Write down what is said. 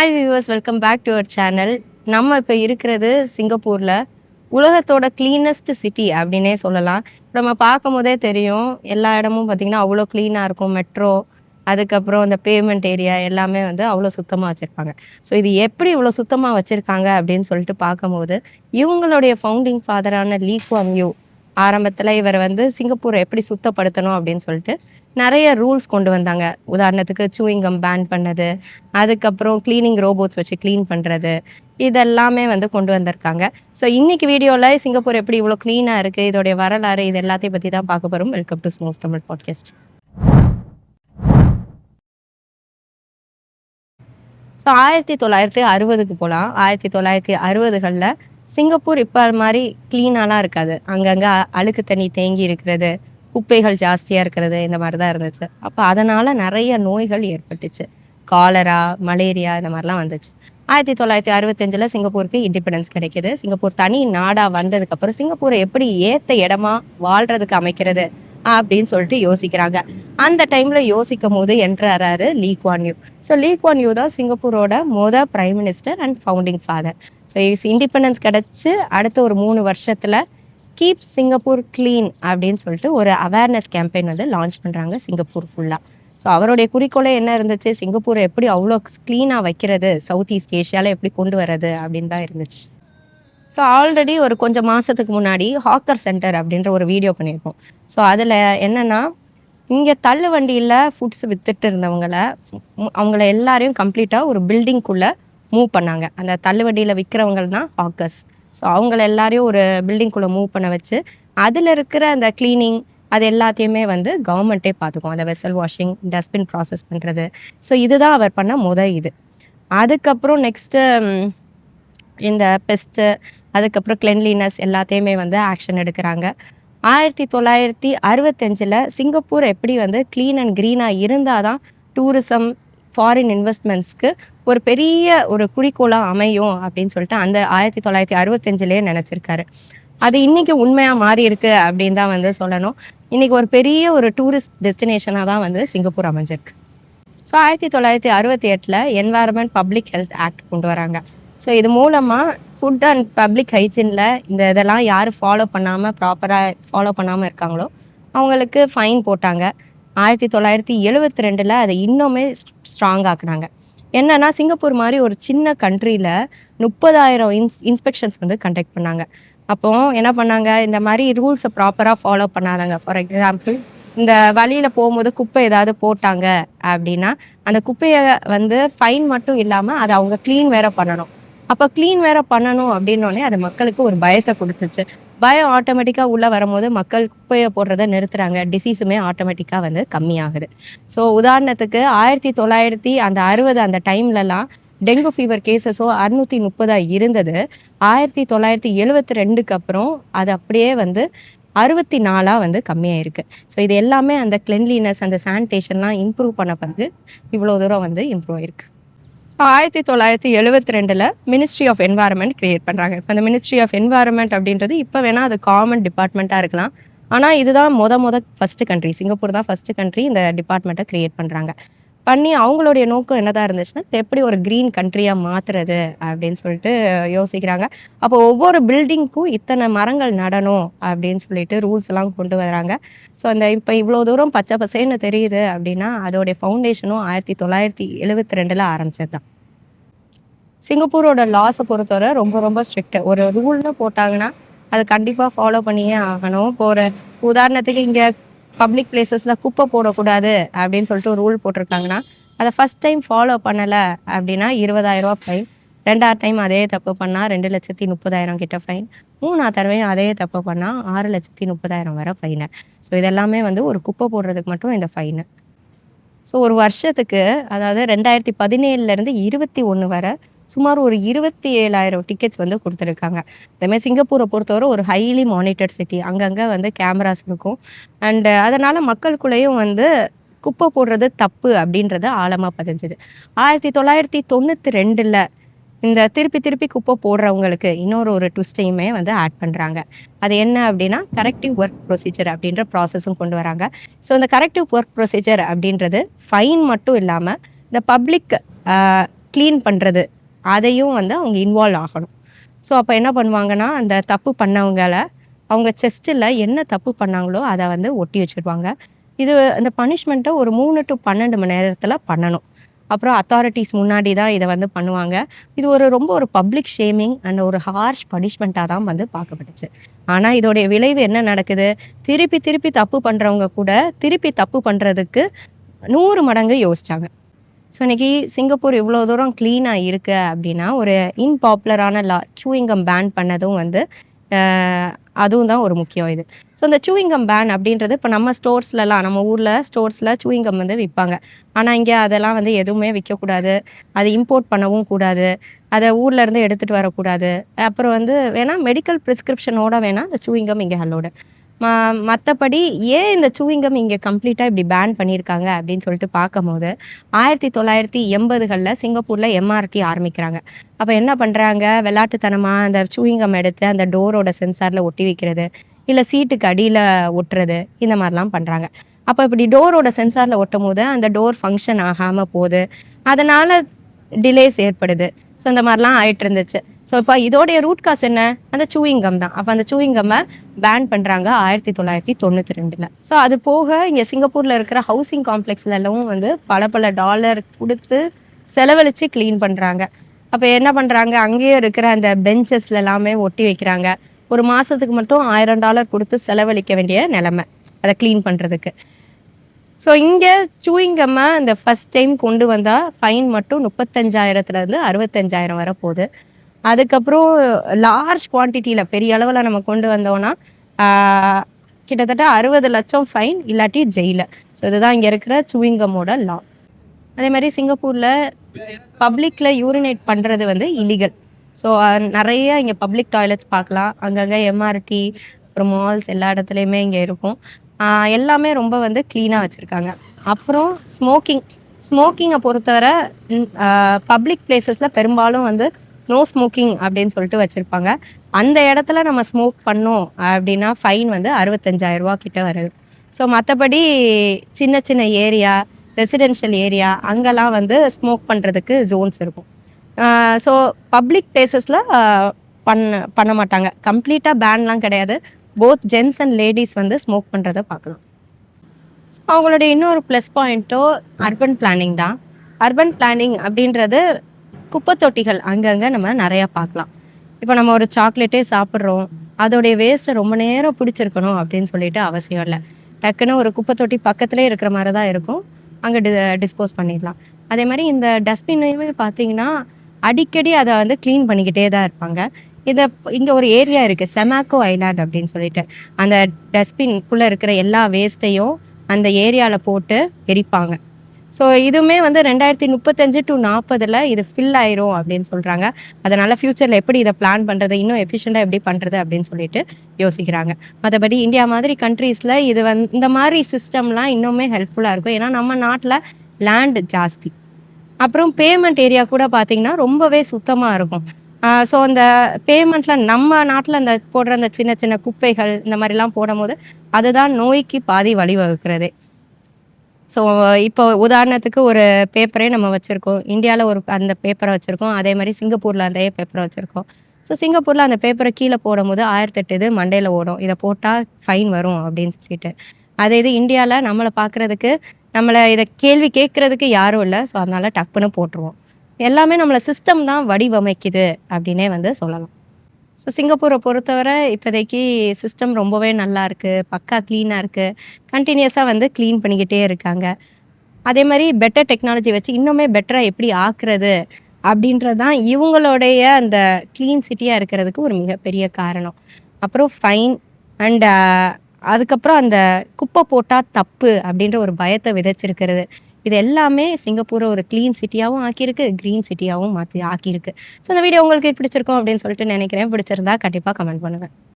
Hi viewers welcome back to our channel நம்ம இப்போ இருக்கிறது சிங்கப்பூரில். உலகத்தோட க்ளீனஸ்ட் சிட்டி அப்படின்னே சொல்லலாம். நம்ம பார்க்கும் போதே தெரியும் எல்லா இடமும் பார்த்திங்கன்னா அவ்வளோ க்ளீனாக இருக்கும். மெட்ரோ அதுக்கப்புறம் இந்த பேமெண்ட் ஏரியா எல்லாமே வந்து அவ்வளோ சுத்தமாக வச்சுருப்பாங்க. ஸோ இது எப்படி இவ்வளோ சுத்தமாக வச்சுருக்காங்க அப்படின்னு சொல்லிட்டு பார்க்கும்போது இவங்களுடைய ஃபவுண்டிங் ஃபாதரான லீ குவாங் யூ ஆரம்பத்தில் இவர் வந்து சிங்கப்பூரை எப்படி சுத்தப்படுத்தணும் அப்படின்னு சொல்லிட்டு நிறைய ரூல்ஸ் கொண்டு வந்தாங்க. உதாரணத்துக்கு சூயிங்கம் பேன் பண்ணது அதுக்கப்புறம் க்ளீனிங் ரோபோட்ஸ் வச்சு க்ளீன் பண்ணுறது இதெல்லாமே வந்து கொண்டு வந்திருக்காங்க. ஸோ இன்னைக்கு வீடியோவில் சிங்கப்பூர் எப்படி இவ்வளோ க்ளீனாக இருக்குது இதோடைய வரலாறு இது எல்லாத்தையும் பற்றி தான் பார்க்க போகிறோம் welcome to Snows Tamil podcast so ஆயிரத்தி தொள்ளாயிரத்தி அறுபதுக்கு போகலாம் ஆயிரத்தி தொள்ளாயிரத்தி அறுபதுகளில் சிங்கப்பூர் இப்போ மாதிரி க்ளீனாலாம் இருக்காது. அங்கங்கே அழுக்கு தண்ணி தேங்கி இருக்கிறது குப்பைகள் ஜாஸ்தியாக இருக்கிறது இந்த மாதிரி தான் இருந்துச்சு. அப்போ அதனால் நிறைய நோய்கள் ஏற்பட்டுச்சு. காலரா மலேரியா இந்த மாதிரிலாம் வந்துச்சு. ஆயிரத்தி தொள்ளாயிரத்தி அறுபத்தஞ்சில் சிங்கப்பூருக்கு இண்டிபெண்டன்ஸ் கிடைக்கிது. சிங்கப்பூர் தனி நாடாக வந்ததுக்கப்புறம் சிங்கப்பூரை எப்படி ஏற்ற இடமா வாழ்கிறதுக்கு அமைக்கிறது அப்படின்னு சொல்லிட்டு யோசிக்கிறாங்க. அந்த டைமில் யோசிக்கும் போது என்றாரு Lee Kuan Yew. So Lee Kuan Yew தான் சிங்கப்பூரோட மொத prime minister and founding father so independence கிடச்சி அடுத்த ஒரு மூணு வருஷத்தில் கீப் சிங்கப்பூர் க்ளீன் அப்படின்னு சொல்லிட்டு ஒரு அவேர்னஸ் கேம்பெயின் வந்து லான்ச் பண்ணுறாங்க சிங்கப்பூர் ஃபுல்லாக ஸோ அவருடைய குறிக்கோளே என்ன இருந்துச்சு? சிங்கப்பூரை எப்படி அவ்வளோ க்ளீனாக வைக்கிறது? சவுத் ஈஸ்ட் ஏஷியாவில் எப்படி கொண்டு வர்றது அப்படின்னு தான் இருந்துச்சு. ஸோ ஆல்ரெடி ஒரு கொஞ்சம் மாதத்துக்கு முன்னாடி ஹாக்கர் சென்டர் அப்படின்ற ஒரு வீடியோ பண்ணியிருக்கோம். ஸோ அதில் என்னென்னா இங்கே தள்ளு வண்டியில் ஃபுட்ஸ் வித்துட்டு இருந்தவங்கள அவங்கள எல்லாரையும் கம்ப்ளீட்டாக ஒரு பில்டிங்குள்ளே மூவ் பண்ணாங்க. அந்த தள்ளுவண்டியில் விற்கிறவங்க தான் ஹாக்கர்ஸ் ஸோ அவங்கள எல்லாரையும் ஒரு பில்டிங்குள்ளே மூவ் பண்ண வச்சு அதில் இருக்கிற அந்த க்ளீனிங் அது எல்லாத்தையுமே வந்து கவர்மெண்ட்டே பார்த்துக்கும் அந்த வெசல் வாஷிங் டஸ்ட்பின் ப்ராசஸ் பண்ணுறது ஸோ இதுதான் அவர் பண்ண முத இது. அதுக்கப்புறம் நெக்ஸ்ட்டு இந்த பெஸ்ட்டு அதுக்கப்புறம் கிளென்லினஸ் எல்லாத்தையுமே வந்து ஆக்ஷன் எடுக்கிறாங்க. ஆயிரத்தி தொள்ளாயிரத்தி அறுபத்தஞ்சில் சிங்கப்பூர் எப்படி வந்து க்ளீன் அண்ட் க்ரீனாக இருந்தால் தான் டூரிசம் ஃபாரின் இன்வெஸ்ட்மெண்ட்ஸ்க்கு ஒரு பெரிய ஒரு குறிக்கோளாக அமையும் அப்படின்னு சொல்லிட்டு அந்த ஆயிரத்தி தொள்ளாயிரத்தி அறுபத்தஞ்சிலேயே நினச்சிருக்காரு. அது இன்னைக்கு உண்மையாக மாறி இருக்கு அப்படின்னு தான் வந்து சொல்லணும். இன்னைக்கு ஒரு பெரிய ஒரு டூரிஸ்ட் டெஸ்டினேஷனாக தான் வந்து சிங்கப்பூர் அமைஞ்சிருக்கு. ஸோ ஆயிரத்தி தொள்ளாயிரத்தி அறுபத்தி எட்டில் என்வாயர்மெண்ட் பப்ளிக் ஹெல்த் ஆக்ட் கொண்டு வராங்க. ஸோ இது மூலமாக ஃபுட் அண்ட் பப்ளிக் ஹைஜீனில் இந்த இதெல்லாம் யார் ஃபாலோ பண்ணாமல் ப்ராப்பராக ஃபாலோ பண்ணாமல் இருக்காங்களோ அவங்களுக்கு ஃபைன் போட்டாங்க. ஆயிரத்தி தொள்ளாயிரத்தி எழுபத்தி ரெண்டில் அதை இன்னுமே ஸ்ட்ராங் ஆக்குனாங்க. என்னன்னா சிங்கப்பூர் மாதிரி ஒரு சின்ன கண்ட்ரியில் முப்பதாயிரம் இன்ஸ் இன்ஸ்பெக்ஷன்ஸ் வந்து கண்டக்ட் பண்ணாங்க. அப்போ என்ன பண்ணாங்க? இந்த மாதிரி ரூல்ஸை ப்ராப்பராக ஃபாலோ பண்ணாதாங்க. ஃபார் எக்ஸாம்பிள் இந்த வழியில் போகும்போது குப்பை ஏதாவது போட்டாங்க அப்படின்னா அந்த குப்பையை வந்து ஃபைன் மட்டும் இல்லாமல் அதை அவங்க க்ளீன் வேற பண்ணணும். அப்போ க்ளீன் வேற பண்ணணும் அப்படின்னோடனே அது மக்களுக்கு ஒரு பயத்தை கொடுத்துச்சு. பயம் ஆட்டோமேட்டிக்காக உள்ளே வரும்போது மக்கள் குப்பையை போடுறதை நிறுத்துறாங்க. டிசீஸுமே ஆட்டோமேட்டிக்காக வந்து கம்மியாகுது. ஸோ உதாரணத்துக்கு ஆயிரத்தி தொள்ளாயிரத்தி அந்த அறுபது அந்த டைம்லலாம் டெங்கு ஃபீவர் கேசஸோ அறுநூற்றி முப்பதாக இருந்தது. ஆயிரத்தி தொள்ளாயிரத்தி எழுபத்தி ரெண்டுக்கு அப்புறம் அது அப்படியே வந்து அறுபத்தி நாலாக வந்து கம்மியாக இருக்குது ஸோ இது எல்லாமே அந்த கிளென்லினஸ் அந்த சானிடேஷன்லாம் இம்ப்ரூவ் பண்ண பிறகு இவ்வளோ தூரம் வந்து இம்ப்ரூவ் ஆயிருக்கு. ஆயிரத்தி தொள்ளாயிரத்தி எழுபத்தி ரெண்டில் மினிஸ்ட்ரி ஆஃப் என்வாரன்மெண்ட் கிரியேட் பண்ணுறாங்க இப்போ அந்த மினிஸ்ட்ரி ஆஃப் என்வாரன்மெண்ட் அப்படின்றது இப்போ வேணால் அது காமன் டிபார்ட்மெண்ட்டாக இருக்கலாம். ஆனால் இதுதான் மொத மொத ஃபஸ்ட்டு கண்ட்ரி சிங்கப்பூர் தான் ஃபஸ்ட்டு கண்ட்ரி இந்த டிபார்ட்மெண்ட்டை கிரியேட் பண்ணுறாங்க பண்ணி அவங்களுடைய நோக்கம் என்னதான் இருந்துச்சுன்னா எப்படி ஒரு க்ரீன் கண்ட்ரியாக மாற்றுறது அப்படின்னு சொல்லிட்டு யோசிக்கிறாங்க. அப்போ ஒவ்வொரு பில்டிங்க்கும் இத்தனை மரங்கள் நடணும் அப்படின்னு சொல்லிட்டு ரூல்ஸ் எல்லாம் கொண்டு வராங்க. ஸோ அந்த இப்போ இவ்வளோ தூரம் பச்சை பசேன்னு தெரியுது அப்படின்னா அதோடைய ஃபவுண்டேஷனும் ஆயிரத்தி தொள்ளாயிரத்தி எழுபத்தி ரெண்டில் ஆரம்பிச்சது தான் சிங்கப்பூரோட லாஸை பொறுத்தவரை ரொம்ப ரொம்ப ஸ்ட்ரிக்ட் ஒரு ரூல்னு போட்டாங்கன்னா அது கண்டிப்பாக ஃபாலோ பண்ணியே ஆகணும். இப்போ ஒரு உதாரணத்துக்கு இங்கே பப்ளிக் பிளேசஸில் குப்பை போடக்கூடாது அப்படின்னு சொல்லிட்டு ஒரு ரூல் போட்டிருக்காங்கன்னா அதை ஃபஸ்ட் டைம் ஃபாலோ பண்ணலை அப்படின்னா இருபதாயிரரூவா ஃபைன் ரெண்டாவது டைம் அதே தப்பு பண்ணால் ரெண்டு லட்சத்தி முப்பதாயிரம் கிட்ட ஃபைன் மூணாவது தடவையும் அதே தப்பு பண்ணால் ஆறு லட்சத்தி முப்பதாயிரம் வரை ஃபைனு ஸோ இதெல்லாமே வந்து ஒரு குப்பை போடுறதுக்கு மட்டும் இந்த ஃபைனு ஸோ ஒரு வருஷத்துக்கு அதாவது ரெண்டாயிரத்தி பதினேழுலேருந்து இருபத்தி ஒன்று வரை சுமார் ஒரு இருபத்தி ஏழாயிரம் டிக்கெட்ஸ் வந்து கொடுத்துருக்காங்க. அதேமாதிரி சிங்கப்பூரை பொறுத்தவரை ஒரு ஹைலி மானிட்டர் சிட்டி அங்கங்கே வந்து கேமராஸ் இருக்கும். அண்டு அதனால் மக்களுக்குள்ளேயும் வந்து குப்பை போடுறது தப்பு அப்படின்றது ஆழமாக பதிஞ்சுது. ஆயிரத்தி தொள்ளாயிரத்தி தொண்ணூற்றி ரெண்டில் இந்த திருப்பி திருப்பி குப்பை போடுறவங்களுக்கு இன்னொரு ஒரு ட்விஸ்டையுமே வந்து ஆட் பண்ணுறாங்க அது என்ன அப்படின்னா கரெக்டிவ் ஒர்க் ப்ரொசீஜர் அப்படின்ற ப்ராசஸும் கொண்டு வராங்க. ஸோ இந்த கரெக்டிவ் ஒர்க் ப்ரொசீஜர் அப்படின்றது ஃபைன் மட்டும் இல்லாமல் இந்த பப்ளிக் க்ளீன் பண்ணுறது அதையும் வந்து அவங்க இன்வால்வ் ஆகணும். ஸோ அப்போ என்ன பண்ணுவாங்கன்னா அந்த தப்பு பண்ணவங்கள அவங்க செஸ்ட்டில் என்ன தப்பு பண்ணாங்களோ அதை வந்து ஒட்டி வச்சுருவாங்க. இது அந்த பனிஷ்மெண்ட்டை ஒரு மூணு டு பன்னெண்டு மணி நேரத்தில் பண்ணணும். அப்புறம் அத்தாரிட்டிஸ் முன்னாடி தான் இதை வந்து பண்ணுவாங்க. இது ஒரு ரொம்ப ஒரு பப்ளிக் ஷேமிங் அண்ட் ஒரு ஹார்ஷ் பனிஷ்மெண்ட்டாக தான் வந்து பார்க்கப்பட்டுச்சு. ஆனால் இதோடைய விளைவு என்ன நடக்குது? திருப்பி திருப்பி தப்பு பண்ணுறவங்க கூட திருப்பி தப்பு பண்ணுறதுக்கு நூறு மடங்கு யோசித்தாங்க ஸோ இன்னைக்கு சிங்கப்பூர் இவ்வளோ தூரம் க்ளீனாக இருக்குது அப்படின்னா ஒரு இன்பாப்புலரான லா சூயிங்கம் பேன் பண்ணதும் வந்து அதுவும் தான் ஒரு முக்கியம் இது. ஸோ இந்த சூயிங்கம் பேன் அப்படின்றது இப்போ நம்ம ஸ்டோர்ஸ்லலாம் நம்ம ஊரில் ஸ்டோர்ஸில் சூயிங்கம் வந்து விற்பாங்க. ஆனால் இங்கே அதெல்லாம் வந்து எதுவுமே விற்கக்கூடாது. அதை இம்போர்ட் பண்ணவும் கூடாது. அதை ஊர்லேருந்து எடுத்துகிட்டு வரக்கூடாது. அப்புறம் வந்து வேணால் மெடிக்கல் ப்ரிஸ்கிரிப்ஷனோட வேணால் அந்த சூயிங்கம் இங்கே ஹலோடு மற்றபடி ஏன் இந்த சூயிங்கம் இங்கே கம்ப்ளீட்டாக இப்படி பேன் பண்ணியிருக்காங்க அப்படின்னு சொல்லிட்டு பார்க்கும்போது ஆயிரத்தி தொள்ளாயிரத்தி எண்பதுகளில் சிங்கப்பூரில் எம்ஆர்டி ஆரம்பிக்கிறாங்க. அப்போ என்ன பண்ணுறாங்க விளாட்டுத்தனமாக அந்த சூயிங்கம் எடுத்து அந்த டோரோட சென்சாரில் ஒட்டி வைக்கிறது இல்லை சீட்டுக்கு அடியில் ஒட்டுறது இந்த மாதிரிலாம் பண்ணுறாங்க அப்போ இப்படி டோரோட சென்சாரில் ஒட்டும் போது அந்த டோர் ஃபங்க்ஷன் ஆகாமல் போகுது. அதனால் டிலேஸ் ஏற்படுது. ஸோ இந்த மாதிரிலாம் ஆயிட்டு இருந்துச்சு. ஸோ இப்போ இதோடைய ரூட் காஸ் என்ன? அந்த சூயிங்கம் தான். அப்போ அந்த சூயிங்கம்மை பேன் பண்ணுறாங்க ஆயிரத்தி தொள்ளாயிரத்தி தொண்ணூற்றி ரெண்டில். ஸோ அது போக இங்கே சிங்கப்பூரில் இருக்கிற ஹவுசிங் காம்ப்ளெக்ஸ்லலாம் வந்து பல பல டாலர் கொடுத்து செலவழித்து க்ளீன் பண்ணுறாங்க அப்போ என்ன பண்ணுறாங்க அங்கேயே இருக்கிற அந்த பெஞ்சஸ்ல எல்லாமே ஒட்டி வைக்கிறாங்க. ஒரு மாதத்துக்கு மட்டும் ஆயிரம் டாலர் கொடுத்து செலவழிக்க வேண்டிய நிலமை. அதை க்ளீன் பண்ணுறதுக்கு ஸோ இங்கே சூயிங்கம்மை இந்த ஃபஸ்ட் டைம் கொண்டு வந்தால் ஃபைன் மட்டும் முப்பத்தஞ்சாயிரத்துலேருந்து அறுபத்தஞ்சாயிரம் வரை போகுது. அதுக்கப்புறம் லார்ஜ் குவான்டிட்டியில் பெரிய அளவில் நம்ம கொண்டு வந்தோம்னா கிட்டத்தட்ட அறுபது லட்சம் ஃபைன் இல்லாட்டி ஜெயில ஸோ இதுதான் இங்கே இருக்கிற சூயிங்கமோட லா அதே மாதிரி சிங்கப்பூரில் பப்ளிக்கில் யூரினேட் பண்ணுறது வந்து இலீகல் ஸோ நிறைய இங்கே பப்ளிக் டாய்லெட்ஸ் பார்க்கலாம். அங்கங்கே எம்ஆர்டி அப்புறம் மால்ஸ் எல்லா இடத்துலையுமே இங்கே இருக்கும். எல்லாமே ரொம்ப வந்து க்ளீனாக வச்சுருக்காங்க. அப்புறம் ஸ்மோக்கிங் ஸ்மோக்கிங்கை பொறுத்தவரை பப்ளிக் பிளேசஸில் பெரும்பாலும் வந்து நோ ஸ்மோக்கிங் அப்படின்னு சொல்லிட்டு வச்சுருப்பாங்க. அந்த இடத்துல நம்ம ஸ்மோக் பண்ணோம் அப்படின்னா ஃபைன் வந்து அறுபத்தஞ்சாயிரம் ரூபா கிட்ட வருது. ஸோ மற்றபடி சின்ன சின்ன ஏரியா ரெசிடென்ஷியல் ஏரியா அங்கெல்லாம் வந்து ஸ்மோக் பண்ணுறதுக்கு ஜோன்ஸ் இருக்கும். ஸோ பப்ளிக் பிளேசஸில் பண்ண பண்ண மாட்டாங்க. கம்ப்ளீட்டாக பேன்லாம் கிடையாது. போத் ஜென்ஸ் அண்ட் லேடிஸ் வந்து ஸ்மோக் பண்ணுறத பார்க்கலாம். ஸோ அவங்களுடைய இன்னொரு ப்ளஸ் பாயிண்ட்டோ அர்பன் பிளானிங் தான். அர்பன் பிளானிங் அப்படின்றது குப்பை தொட்டிகள் அங்கங்கே நம்ம நிறையா பார்க்கலாம். இப்போ நம்ம ஒரு சாக்லேட்டே சாப்பிட்றோம் அதோடைய வேஸ்ட்டை ரொம்ப நேரம் பிடிச்சிருக்கணும் அப்படின்னு சொல்லிட்டு அவசியம் இல்லை. டக்குன்னு ஒரு குப்பை தொட்டி பக்கத்துலேயே இருக்கிற மாதிரி தான் இருக்கும். அங்கே டி டிஸ்போஸ் பண்ணிடலாம். அதே மாதிரி இந்த டஸ்ட்பின்லையுமே பார்த்தீங்கன்னா அடிக்கடி அதை வந்து க்ளீன் பண்ணிக்கிட்டே தான் இருப்பாங்க. இதை இங்கே ஒரு ஏரியா இருக்குது செமாக்கோ ஐலாண்ட் அப்படின்னு சொல்லிட்டு. அந்த டஸ்ட்பின்குள்ளே இருக்கிற எல்லா வேஸ்ட்டையும் அந்த ஏரியாவில் போட்டு எரிப்பாங்க. ஸோ இதுவுமே வந்து ரெண்டாயிரத்தி முப்பத்தஞ்சு டு நாற்பதில் இது ஃபில் ஆயிரும் அப்படின்னு சொல்கிறாங்க அதனால் ஃப்யூச்சரில் எப்படி இதை பிளான் பண்ணுறது இன்னும் எஃபிஷியண்டாக எப்படி பண்ணுறது அப்படின்னு சொல்லிட்டு யோசிக்கிறாங்க. மற்றபடி இந்தியா மாதிரி கண்ட்ரீஸில் இது வந் இந்த மாதிரி சிஸ்டம்லாம் இன்னுமே ஹெல்ப்ஃபுல்லாக இருக்கும். ஏன்னா நம்ம நாட்டில் லேண்ட் ஜாஸ்தி. அப்புறம் பேமெண்ட் ஏரியா கூட பார்த்திங்கன்னா ரொம்பவே சுத்தமாக இருக்கும். ஸோ அந்த பேமெண்ட்டில் நம்ம நாட்டில் அந்த போடுற அந்த சின்ன சின்ன குப்பைகள் இந்த மாதிரிலாம் போடும்போது அதுதான் நோய்க்கு பாதி வழிவகுக்கிறதே. ஸோ இப்போ உதாரணத்துக்கு ஒரு பேப்பரே நம்ம வச்சுருக்கோம். இந்தியாவில் ஒரு அந்த பேப்பரை வச்சுருக்கோம். அதே மாதிரி சிங்கப்பூரில் அந்த பேப்பரை வச்சுருக்கோம். ஸோ சிங்கப்பூரில் அந்த பேப்பரை கீழே போடும்போது ஆயிரத்தெட்டு இது மண்டையில் ஓடும். இதை போட்டால் ஃபைன் வரும் அப்படின்னு சொல்லிட்டு. அதே இது இந்தியாவில் நம்மளை பார்க்குறதுக்கு நம்மளை இதை கேள்வி கேட்குறதுக்கு யாரும் இல்லை. ஸோ அதனால் டப்புன்னு போட்டுருவோம். எல்லாமே நம்மளை சிஸ்டம் தான் வடிவமைக்குது அப்படின்னே வந்து சொல்லலாம். ஸோ சிங்கப்பூரை பொறுத்தவரை இப்போதைக்கு சிஸ்டம் ரொம்பவே நல்லா இருக்குது பக்கா க்ளீனாக இருக்குது கண்டினியூஸாக வந்து க்ளீன் பண்ணிக்கிட்டே இருக்காங்க. அதே மாதிரி பெட்டர் டெக்னாலஜி வச்சு இன்னுமே பெட்டராக எப்படி ஆக்குறது அப்படின்றது தான் இவங்களுடைய அந்த க்ளீன் சிட்டியாக இருக்கிறதுக்கு ஒரு மிகப்பெரிய காரணம். அப்புறம் ஃபைன் அண்ட் அதுக்கப்புறம் அந்த குப்பை போட்டால் தப்பு அப்படின்ற ஒரு பயத்தை விதைச்சிருக்கிறது. இது எல்லாமே சிங்கப்பூரை ஒரு க்ளீன் சிட்டியாகவும் ஆக்கியிருக்கு க்ரீன் சிட்டியாகவும் மாற்றி ஆக்கியிருக்கு. ஸோ இந்த வீடியோ உங்களுக்கு பிடிச்சிருக்கும் அப்படின்னு சொல்லிட்டு நினைக்கிறேன். பிடிச்சிருந்தா கண்டிப்பாக கமெண்ட் பண்ணுங்கள்